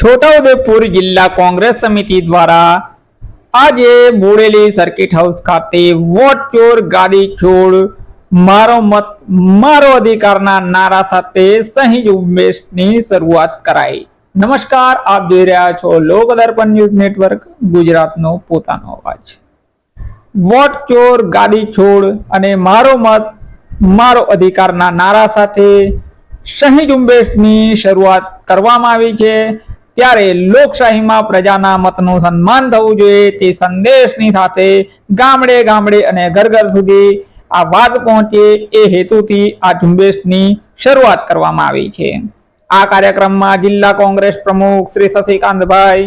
છોટાઉદેપુર જિલ્લા કોંગ્રેસ સમિતિ દ્વારા આજે બોડેલી સર્કિટ હાઉસ ખાતે વોટ ચોર, ગાદી છોડ મારો મત, મારો અધિકારના નારા સાથે સહી ઝુંબેશની શરૂઆત કરાઈ. નમસ્કાર, આપ જોઈ રહ્યા છો લોક દર્પણ ન્યૂઝ નેટવર્ક, ગુજરાતનો પોતાનો અવાજ. વોટ ચોર, ગાદી છોડ અને મારો મત, મારો અધિકારના નારા સાથે સહી ઝુંબેશની શરૂઆત કરવામાં આવી છે. ત્યારે લોકશાહીમાં પ્રજાના મતનું સન્માન થવું જોઈએ. તે સંદેશની સાથે ગામડે ગામડે અને ઘર ઘર સુધી આ વાત પહોંચે એ હેતુથી આ ઝુંબેશની શરૂઆત કરવામાં આવી છે. આ કાર્યક્રમમાં જિલ્લા કોંગ્રેસ પ્રમુખ શ્રી શશિકાંતભાઈ,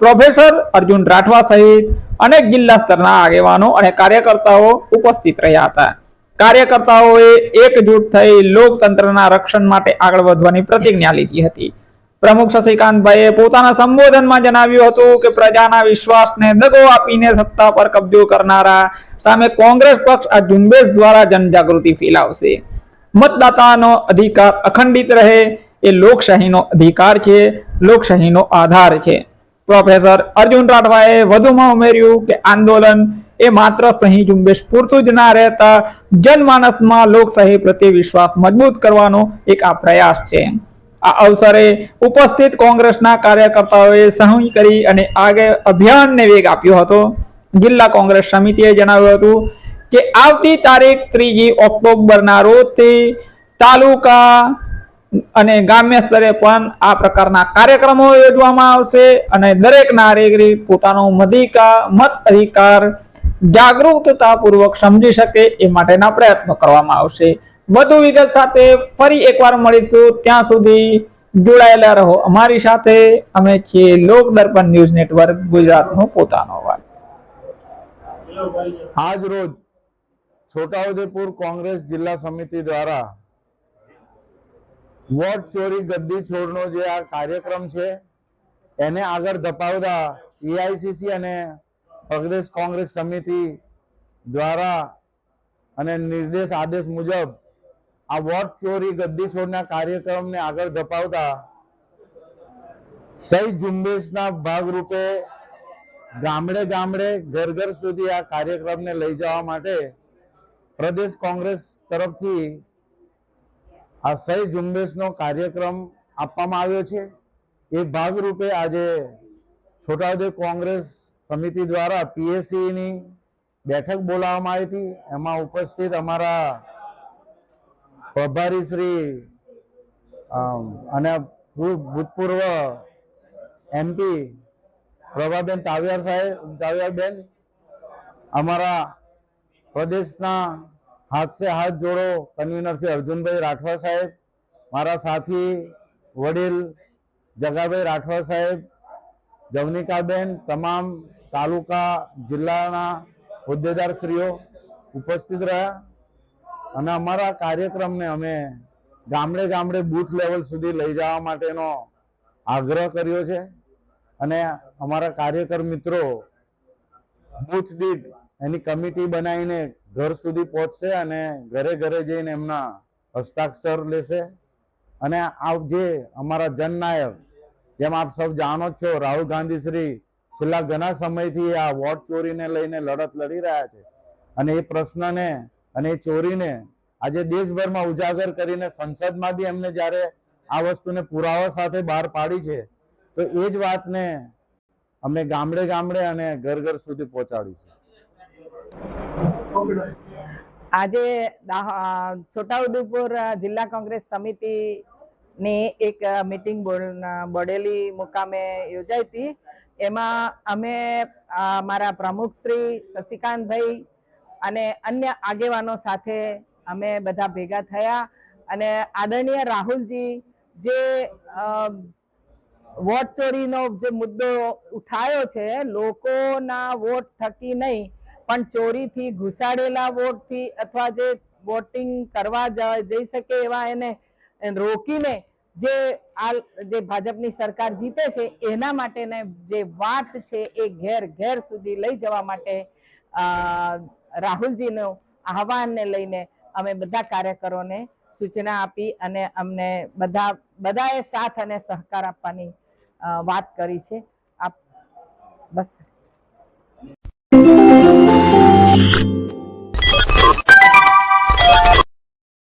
પ્રોફેસર અર્જુન રાઠવા સહિત અનેક જિલ્લા સ્તરના આગેવાનો અને કાર્યકર્તાઓ ઉપસ્થિત રહ્યા હતા. કાર્યકર્તાઓએ એકજૂટ થઈ લોકતંત્રના રક્ષણ માટે આગળ વધવાની પ્રતિજ્ઞા લીધી હતી. પ્રમુખ શશિકાંતભાઈએ પોતાના સંબોધનમાં જણાવ્યું હતું કે પ્રજાના વિશ્વાસને દગો આપીને સત્તા પર કબજો કરનારા સામે કોંગ્રેસ પક્ષ આ ઝુંબેશ દ્વારા જનજાગૃતિ ફેલાવશે. મતદાતાનો અધિકાર અખંડિત રહે, એ લોકશાહીનો અધિકાર છે, લોકશાહીનો આધાર છે. પ્રોફેસર અર્જુન રાઠવાએ વધુમાં ઉમેર્યું કે આંદોલન એ માત્ર સહી ઝુંબેશ પૂરતું જ ના રહેતા જનમાનસમાં લોકશાહી પ્રત્યે વિશ્વાસ મજબૂત કરવાનો એક આ પ્રયાસ છે. આ અવસરે ઉપસ્થિત કોંગ્રેસના કાર્યકર્તાઓએ સહી કરી અને આગળ અભિયાનને વેગ આપ્યો હતો. જિલ્લા કોંગ્રેસ સમિતિએ જણાવ્યું હતું કે આવતી તારીખ ત્રીજી ઓક્ટોબરના રોજથી તાલુકા અને ગ્રામ્ય સ્તરે પણ આ પ્રકારના કાર્યક્રમો યોજવામાં આવશે અને દરેક નાગરિક પોતાનો મધિકા, મત અધિકાર જાગૃતતાપૂર્વક સમજી શકે એ માટેના પ્રયત્નો કરવામાં આવશે. વધુ વિગત સાથે ફરી એકવાર મળીશું. ત્યાં સુધી જોડાયેલા રહો. અમારી સાથે અમે છીએ લોક દર્પણ ન્યૂઝ નેટવર્ક, ગુજરાતનો પોતાનો અવાજ. આજ રોજ છોટાઉદેપુર કોંગ્રેસ જિલ્લા સમિતિ દ્વારા વોટ ચોરી ગદ્દી છોડનો જે આ કાર્યક્રમ છે, એને આગળ ધપાવતા એઆઈસીસી અને પ્રદેશ કોંગ્રેસ સમિતિ દ્વારા અને નિર્દેશ આદેશ મુજબ આ વોટ ચોરી, ગદ્દી છોડના કાર્યક્રમને આગળ ધપાવતા સહી ઝુંબેશના ભાગરૂપે ગામડે ગામડે ઘર ઘર સુધી આ કાર્યક્રમને લઈ જવા માટે પ્રદેશ કોંગ્રેસ તરફથી આ સહી ઝુંબેશનો કાર્યક્રમ આપવામાં આવ્યો છે. એ ભાગરૂપે આજે છોટાઉદેપુર કોંગ્રેસ સમિતિ દ્વારા પીએસસીની બેઠક બોલાવવામાં આવી હતી. એમાં ઉપસ્થિત અમારા પ્રભારી શ્રી અને ભૂતપૂર્વ એમપી પ્રભાબેન તાવિયાર સાહેબ, તાવિયારબેન, અમારા પ્રદેશના હાથ સે હાથ જોડો કન્વીનર શ્રી અર્જુનભાઈ રાઠવા સાહેબ, મારા સાથી વડીલ જગાભાઈ રાઠવા સાહેબ, જવનિકાબેન, તમામ તાલુકા જિલ્લાના હોદ્દેદારશ્રીઓ ઉપસ્થિત રહ્યા. અને અમારા કાર્યક્રમને અમે ગામડે ગામડે બૂથ લેવલ સુધી લઈ જવા માટેનો આગ્રહ કર્યો છે. અને અમારા કાર્યકર મિત્રો બૂથ દીઠ એની કમિટી બનાવીને ઘર સુધી પહોંચશે અને ઘરે ઘરે જઈને એમના હસ્તાક્ષર લેશે. અને આ જે અમારા જનનાયક જેમ આપ સૌ જાણો છો, રાહુલ ગાંધી શ્રી છેલ્લા ઘણા સમયથી આ વોટ ચોરીને લઈને લડત લડી રહ્યા છે. અને એ પ્રશ્નને અને એ ચોરીને આજે દેશભરમાં ઉજાગર કરીને સંસદમાં બી એમને જ્યારે આ વસ્તુને પુરાવા સાથે બહાર પાડી છે, તો એ જ વાતને અમે ગામડે ગામડે અને ઘર ઘર સુધી પહોંચાડી છે. આજે છોટાઉદેપુર જિલ્લા કોંગ્રેસ સમિતિની એક મિટિંગ બોડેલી મુકામે યોજાઈ હતી. એમાં અમે મારા પ્રમુખ શ્રી શશિકાંતભાઈ અને અન્ય આગેવાનો સાથે અમે બધા ભેગા થયા અને આદરણીય રાહુલજી જે વોટ ચોરીનો જે મુદ્દો ઉઠાયો છે, લોકોના વોટ થકી નહીં, પણ ચોરીથી ઘુસાડેલા વોટથી અથવા જે વોટિંગ કરવા જઈ શકે એવા એને રોકીને જે આ, જે ભાજપની સરકાર જીતે છે, એના માટેને જે વાત છે એ ઘેર ઘેર સુધી લઈ જવા માટે રાહુલજીનું આહવાનને લઈને અમે બધા કાર્યકરોને સૂચના આપી અને અમને બધા, બધાએ સાથ અને સહકાર આપવાની વાત કરી છે. આપ બસ.